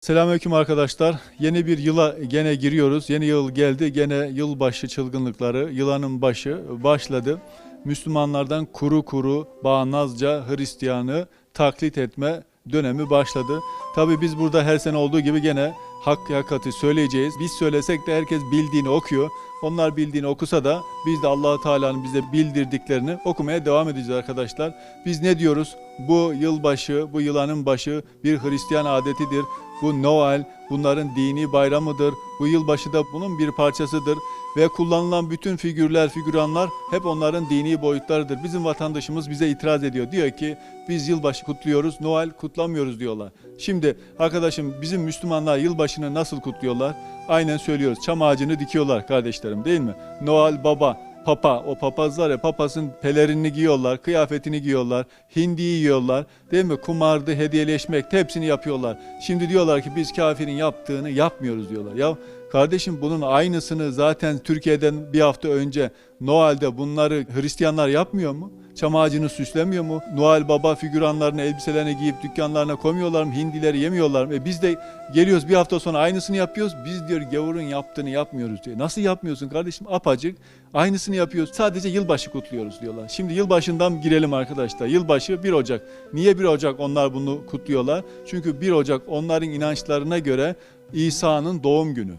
Selamünaleyküm arkadaşlar. Yeni bir yıla gene giriyoruz. Yeni yıl geldi. Gene yılbaşı çılgınlıkları, yılanın başı başladı. Müslümanlardan kuru kuru bağnazca Hristiyanı taklit etme dönemi başladı. Tabi biz burada her sene olduğu gibi gene hak hakikati söyleyeceğiz. Biz söylesek de herkes bildiğini okuyor. Onlar bildiğini okusa da biz de allah Teala'nın bize bildirdiklerini okumaya devam edeceğiz arkadaşlar. Biz ne diyoruz? Bu yılbaşı, bu yılanın başı bir Hristiyan adetidir. Bu Noel bunların dini bayramıdır. Bu yılbaşı da bunun bir parçasıdır. Ve kullanılan bütün figürler, figüranlar hep onların dini boyutlarıdır. Bizim vatandaşımız bize itiraz ediyor. Diyor ki biz yılbaşı kutluyoruz, Noel kutlamıyoruz diyorlar. Şimdi arkadaşım bizim Müslümanlar yılbaşını nasıl kutluyorlar? Aynen söylüyoruz. Çam ağacını dikiyorlar kardeşlerim değil mi? Noel baba, papa, o papazlar ya papazın pelerinini giyiyorlar, kıyafetini giyiyorlar, hindi yiyorlar, değil mi? Kumardı, hediyeleşmek hepsini yapıyorlar. Şimdi diyorlar ki biz kafirin yaptığını yapmıyoruz diyorlar. Ya kardeşim bunun aynısını zaten Türkiye'den bir hafta önce Noel'de bunları Hristiyanlar yapmıyor mu? Çam ağacını süslemiyor mu? Noel Baba figüranlarını elbiselerini giyip dükkanlarına koymuyorlar mı? Hindileri yemiyorlar mı? E biz de geliyoruz bir hafta sonra aynısını yapıyoruz. Biz diyor gavurun yaptığını yapmıyoruz diyor. Nasıl yapmıyorsun kardeşim? Apacık aynısını yapıyoruz. Sadece yılbaşı kutluyoruz diyorlar. Şimdi yılbaşından girelim arkadaşlar. Yılbaşı 1 Ocak. Niye 1 Ocak onlar bunu kutluyorlar? Çünkü 1 Ocak onların inançlarına göre İsa'nın doğum günü.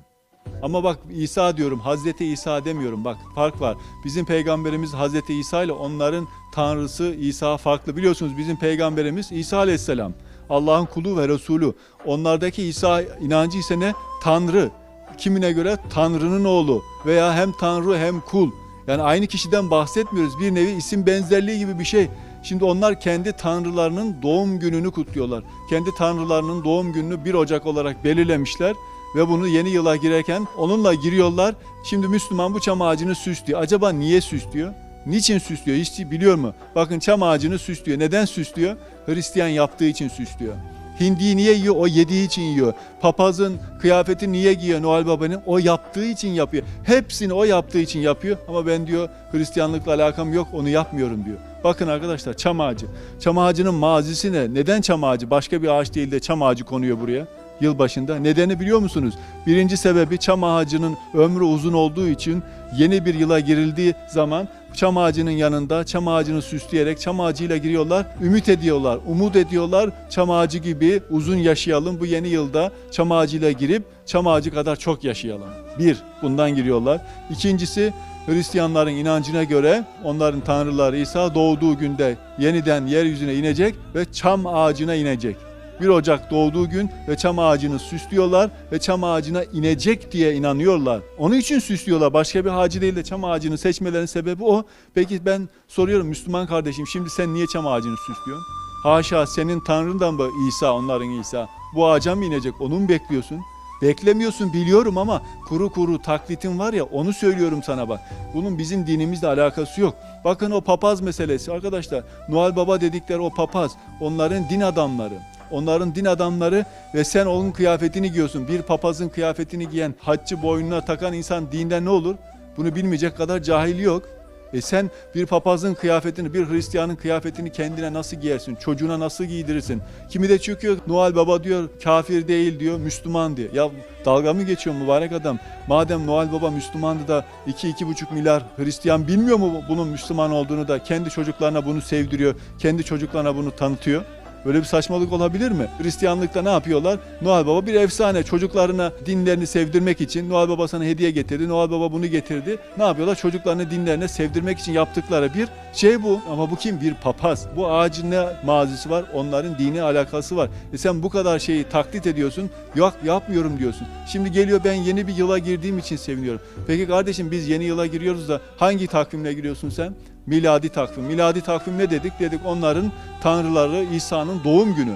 Ama bak İsa diyorum, Hazreti İsa demiyorum. Bak fark var. Bizim peygamberimiz Hazreti İsa ile onların tanrısı İsa farklı. Biliyorsunuz bizim peygamberimiz İsa aleyhisselam. Allah'ın kulu ve Resulü. Onlardaki İsa inancı ise ne? Tanrı. Kimine göre Tanrı'nın oğlu veya hem Tanrı hem kul. Yani aynı kişiden bahsetmiyoruz. Bir nevi isim benzerliği gibi bir şey. Şimdi onlar kendi tanrılarının doğum gününü kutluyorlar. Kendi tanrılarının doğum gününü 1 Ocak olarak belirlemişler ve bunu yeni yıla girerken onunla giriyorlar. Şimdi Müslüman bu çam ağacını süslüyor. Acaba niye süslüyor? Niçin süslüyor? Hiç biliyor mu? Bakın çam ağacını süslüyor. Neden süslüyor? Hristiyan yaptığı için süslüyor. Hindiyi niye yiyor? O yediği için yiyor. Papazın kıyafeti niye giyiyor Noel Baba'nın? O yaptığı için yapıyor. Hepsini o yaptığı için yapıyor. Ama ben diyor Hristiyanlıkla alakam yok onu yapmıyorum diyor. Bakın arkadaşlar çam ağacı. Çam ağacının mazisi ne? Neden çam ağacı? Başka bir ağaç değil de çam ağacı konuyor buraya yılbaşında. Nedeni biliyor musunuz? Birinci sebebi çam ağacının ömrü uzun olduğu için yeni bir yıla girildiği zaman çam ağacının yanında çam ağacını süsleyerek çam ağacıyla giriyorlar. Ümit ediyorlar, umut ediyorlar. Çam ağacı gibi uzun yaşayalım. Bu yeni yılda çam ağacıyla girip çam ağacı kadar çok yaşayalım. Bir, bundan giriyorlar. İkincisi Hristiyanların inancına göre onların tanrıları İsa doğduğu günde yeniden yeryüzüne inecek ve çam ağacına inecek. 1 Ocak doğduğu gün ve çam ağacını süslüyorlar ve çam ağacına inecek diye inanıyorlar. Onun için süslüyorlar. Başka bir ağacı değil de çam ağacını seçmelerinin sebebi o. Peki ben soruyorum Müslüman kardeşim şimdi sen niye çam ağacını süslüyorsun? Haşa senin tanrından mı İsa onların İsa? Bu ağaca mı inecek onu mu bekliyorsun? Beklemiyorsun biliyorum ama kuru kuru taklitin var ya onu söylüyorum sana bak. Bunun bizim dinimizle alakası yok. Bakın o papaz meselesi arkadaşlar. Noel Baba dedikleri o papaz onların din adamları. Onların din adamları ve sen onun kıyafetini giyiyorsun. Bir papazın kıyafetini giyen, haccı boynuna takan insan dinden ne olur? Bunu bilmeyecek kadar cahil yok. E sen bir papazın kıyafetini, bir Hristiyanın kıyafetini kendine nasıl giyersin? Çocuğuna nasıl giydirirsin? Kimi de çıkıyor Noel Baba diyor kafir değil diyor, Müslüman diyor. Ya dalga mı geçiyor mübarek adam? Madem Noel Baba Müslümandı da 2-2,5 milyar Hristiyan bilmiyor mu bunun Müslüman olduğunu da kendi çocuklarına bunu sevdiriyor, kendi çocuklarına bunu tanıtıyor? Böyle bir saçmalık olabilir mi? Hristiyanlıkta ne yapıyorlar? Noel Baba bir efsane. Çocuklarına dinlerini sevdirmek için Noel Baba sana hediye getirdi. Noel Baba bunu getirdi. Ne yapıyorlar? Çocuklarını dinlerine sevdirmek için yaptıkları bir şey bu. Ama bu kim? Bir papaz. Bu ağacın ne mazisi var? Onların dini alakası var. E sen bu kadar şeyi taklit ediyorsun. Yok yapmıyorum diyorsun. Şimdi geliyor ben yeni bir yıla girdiğim için seviniyorum. Peki kardeşim biz yeni yıla giriyoruz da hangi takvimle giriyorsun sen? Miladi takvim. Miladi takvim ne dedik? Dedik onların tanrıları İsa'nın doğum günü.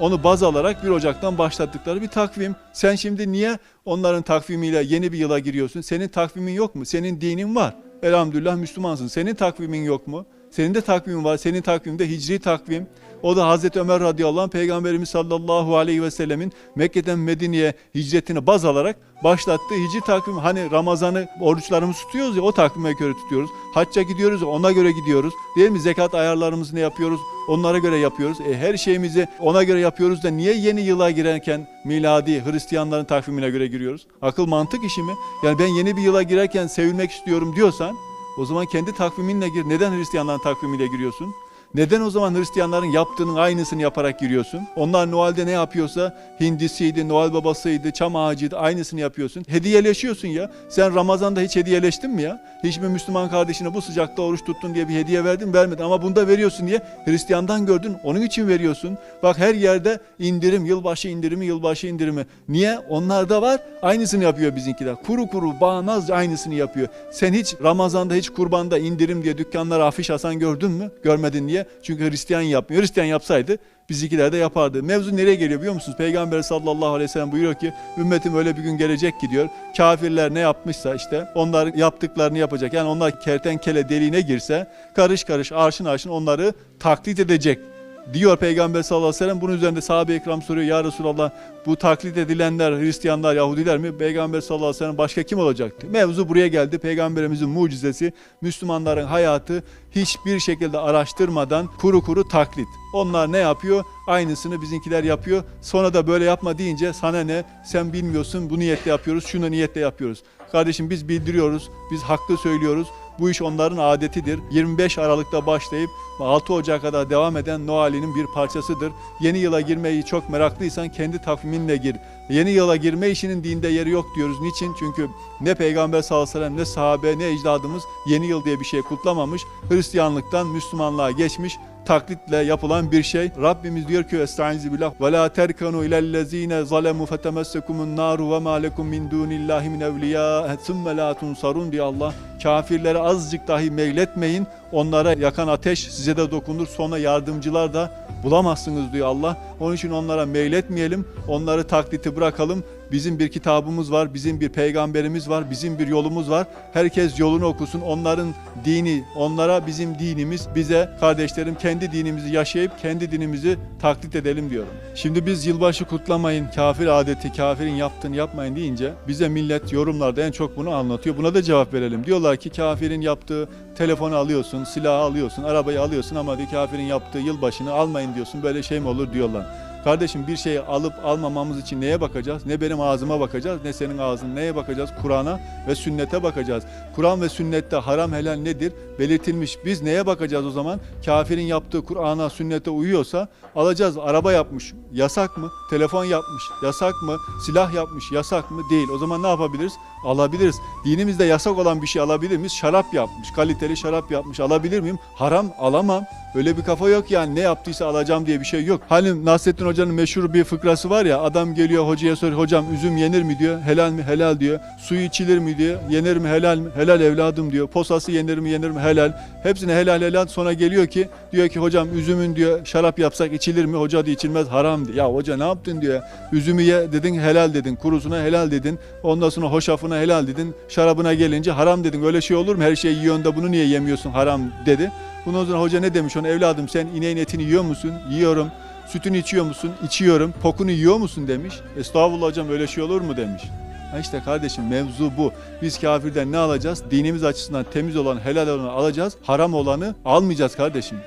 Onu baz alarak 1 Ocak'tan başlattıkları bir takvim. Sen şimdi niye onların takvimiyle yeni bir yıla giriyorsun? Senin takvimin yok mu? Senin dinin var. Elhamdülillah Müslümansın. Senin takvimin yok mu? Senin de takvimin var. Senin takvimde hicri takvim. O da Hazreti Ömer radıyallahu anh Peygamberimiz sallallahu aleyhi ve sellemin Mekke'den Medine'ye hicretini baz alarak başlattığı hicri takvim. Hani Ramazan'ı oruçlarımızı tutuyoruz ya o takvime göre tutuyoruz. Hacca gidiyoruz ona göre gidiyoruz. Değil mi? Zekat ayarlarımızı ne yapıyoruz? Onlara göre yapıyoruz. E, her şeyimizi ona göre yapıyoruz da niye yeni yıla girerken miladi Hristiyanların takvimine göre giriyoruz? Akıl mantık işi mi? Yani ben yeni bir yıla girerken sevilmek istiyorum diyorsan o zaman kendi takviminle gir. Neden Hristiyanların takvimiyle giriyorsun? Neden o zaman Hristiyanların yaptığının aynısını yaparak giriyorsun? Onlar Noel'de ne yapıyorsa hindisiydi, Noel babasıydı, çam ağacıydı aynısını yapıyorsun. Hediyeleşiyorsun ya. Sen Ramazan'da hiç hediyeleştin mi ya? Hiçbir Müslüman kardeşine bu sıcakta oruç tuttun diye bir hediye verdin vermedin ama bunda veriyorsun diye Hristiyandan gördün onun için veriyorsun. Bak her yerde indirim, yılbaşı indirimi, yılbaşı indirimi. Niye? Onlarda var. Aynısını yapıyor bizimkiler. Kuru kuru, bağnazca aynısını yapıyor. Sen hiç Ramazan'da hiç kurbanda indirim diye dükkanlara afiş asan gördün mü? Görmedin niye? Çünkü Hristiyan yapmıyor. Hristiyan yapsaydı bizimkiler de yapardı. Mevzu nereye geliyor biliyor musunuz? Peygamber sallallahu aleyhi ve sellem buyuruyor ki ümmetim öyle bir gün gelecek ki diyor. Kafirler ne yapmışsa işte onlar yaptıklarını yapacak. Yani onlar kertenkele deliğine girse karış karış arşın arşın onları taklit edecek diyor Peygamber sallallahu aleyhi ve sellem. Bunun üzerinde sahabe-i ikram soruyor ya Resulallah bu taklit edilenler Hristiyanlar, Yahudiler mi? Peygamber sallallahu aleyhi ve sellem başka kim olacaktı? Mevzu buraya geldi. Peygamberimizin mucizesi Müslümanların hayatı hiçbir şekilde araştırmadan kuru kuru taklit. Onlar ne yapıyor? Aynısını bizimkiler yapıyor. Sonra da böyle yapma deyince sana ne? Sen bilmiyorsun bu niyetle yapıyoruz, şunu niyetle yapıyoruz. Kardeşim biz bildiriyoruz, biz haklı söylüyoruz. Bu iş onların adetidir. 25 Aralık'ta başlayıp 6 Ocak'a kadar devam eden Noel'inin bir parçasıdır. Yeni yıla girmeyi çok meraklıysan kendi takviminle gir. Yeni yıla girme işinin dinde yeri yok diyoruz. Niçin? Çünkü ne Peygamber sallallahu aleyhi ve sellem ne sahabe ne ecdadımız yeni yıl diye bir şey kutlamamış. Hristiyanlıktan Müslümanlığa geçmiş taklitle yapılan bir şey. Rabbimiz diyor ki Estaizu billah ve la terkanu ilellezine zalemu fetemessekumun naru ve ma lekum min dunillahi min evliya thumme la tunsarun diye Allah. Kafirlere azıcık dahi meyletmeyin. Onlara yakan ateş size de dokunur. Sonra yardımcılar da bulamazsınız diyor Allah. Onun için onlara meyletmeyelim. Onları takliti bırakalım. Bizim bir kitabımız var, bizim bir peygamberimiz var, bizim bir yolumuz var. Herkes yolunu okusun. Onların dini, onlara bizim dinimiz, bize kardeşlerim kendi dinimizi yaşayıp kendi dinimizi taklit edelim diyorum. Şimdi biz yılbaşı kutlamayın, kafir adeti, kafirin yaptığını yapmayın deyince bize millet yorumlarda en çok bunu anlatıyor. Buna da cevap verelim. Diyorlar ki kafirin yaptığı telefonu alıyorsun, silahı alıyorsun, arabayı alıyorsun ama diyor kafirin yaptığı yılbaşını almayın diyorsun. Böyle şey mi olur diyorlar. Kardeşim bir şeyi alıp almamamız için neye bakacağız? Ne benim ağzıma bakacağız ne senin ağzın neye bakacağız? Kur'an'a ve sünnete bakacağız. Kur'an ve sünnette haram helal nedir? Belirtilmiş. Biz neye bakacağız o zaman? Kafirin yaptığı Kur'an'a sünnete uyuyorsa alacağız. Araba yapmış. Yasak mı? Telefon yapmış. Yasak mı? Silah yapmış. Yasak mı? Değil. O zaman ne yapabiliriz? Alabiliriz. Dinimizde yasak olan bir şey alabilir miyiz? Şarap yapmış. Kaliteli şarap yapmış. Alabilir miyim? Haram alamam. Öyle bir kafa yok yani ne yaptıysa alacağım diye bir şey yok. Hani Nasrettin Hoca'nın meşhur bir fıkrası var ya adam geliyor hocaya soruyor hocam üzüm yenir mi diyor. Helal mi? Helal diyor. Suyu içilir mi diyor. Yenir mi? Helal mi? Helal evladım diyor. Posası yenir mi? Yenir mi? Helal. Hepsine helal helal sonra geliyor ki diyor ki hocam üzümün diyor şarap yapsak içilir mi? Hoca diyor içilmez haram diyor. Ya hoca ne yaptın diyor. Üzümü ye dedin helal dedin. Kurusuna helal dedin. Ondan sonra hoşafına helal dedin. Şarabına gelince haram dedin. Öyle şey olur mu? Her şeyi yiyorsun da bunu niye yemiyorsun haram dedi. Bundan sonra hoca ne demiş ona evladım sen ineğin etini yiyor musun? Yiyorum. Sütünü içiyor musun? İçiyorum. Pokunu yiyor musun demiş. Estağfurullah hocam öyle şey olur mu demiş. Ha işte kardeşim mevzu bu. Biz kafirden ne alacağız? Dinimiz açısından temiz olan, helal olanı alacağız. Haram olanı almayacağız kardeşim.